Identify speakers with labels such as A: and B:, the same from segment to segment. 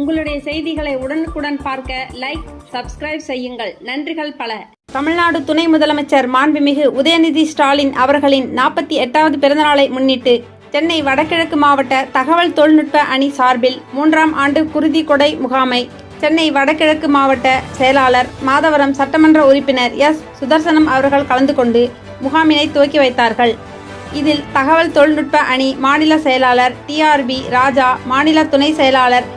A: உங்களுடைய செய்திகளை உடனுக்குடன் பார்க்க லைக் சப்ஸ்கிரைப் செய்யுங்கள். நன்றிகள் பல. தமிழ்நாடு துணை முதலமைச்சர் மாண்புமிகு உதயநிதி ஸ்டாலின் அவர்களின் நாற்பத்தி எட்டாவது பிறந்தநாளை முன்னிட்டு சென்னை வடகிழக்கு மாவட்ட தகவல் தொழில்நுட்ப அணி சார்பில் மூன்றாம் ஆண்டு குருதி கொடை முகாமை சென்னை வடகிழக்கு மாவட்ட செயலாளர் மாதவரம் சட்டமன்ற உறுப்பினர் எஸ். சுதர்சனம் அவர்கள் கலந்து கொண்டு முகாமினை துவக்கி வைத்தார்கள். இதில் தகவல் தொழில்நுட்ப அணி மாநில செயலாளர் டிஆர்பி ராஜா மாநில துணை செயலாளர்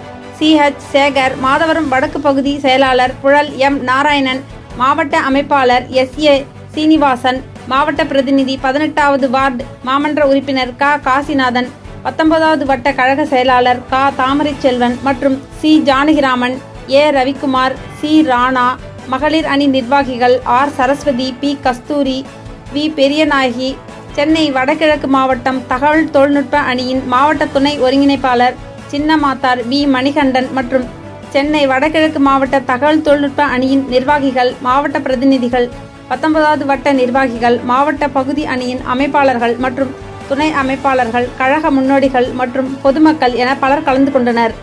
A: சிஹெச் சேகர் மாதவரம் வடக்கு பகுதி செயலாளர் புழல் எம் நாராயணன் மாவட்ட அமைப்பாளர் எஸ் ஏ சீனிவாசன் மாவட்ட பிரதிநிதி பதினெட்டாவது வார்டு மாமன்ற உறுப்பினர் க. காசிநாதன் பத்தொன்பதாவது வட்ட கழக செயலாளர் கா. தாமரை செல்வன் மற்றும் C. Janakiraman A. Ravikumar C. Rana மகளிர் அணி நிர்வாகிகள் R. Saraswathi P. Kasthuri V. Periyanayaki Chennai வடகிழக்கு மாவட்டம் தகவல் தொழில்நுட்ப அணியின் மாவட்ட துணை ஒருங்கிணைப்பாளர் சின்னமாத்தார் வி. மணிகண்டன் மற்றும் சென்னை வடகிழக்கு மாவட்ட தகவல் தொழில்நுட்ப அணியின் நிர்வாகிகள் மாவட்ட பிரதிநிதிகள் பத்தொன்பதாவது வட்ட நிர்வாகிகள் மாவட்ட பகுதி அணியின் அமைப்பாளர்கள் மற்றும் துணை அமைப்பாளர்கள் கழக முன்னோடிகள் மற்றும் பொதுமக்கள் என பலர் கலந்து கொண்டனர்.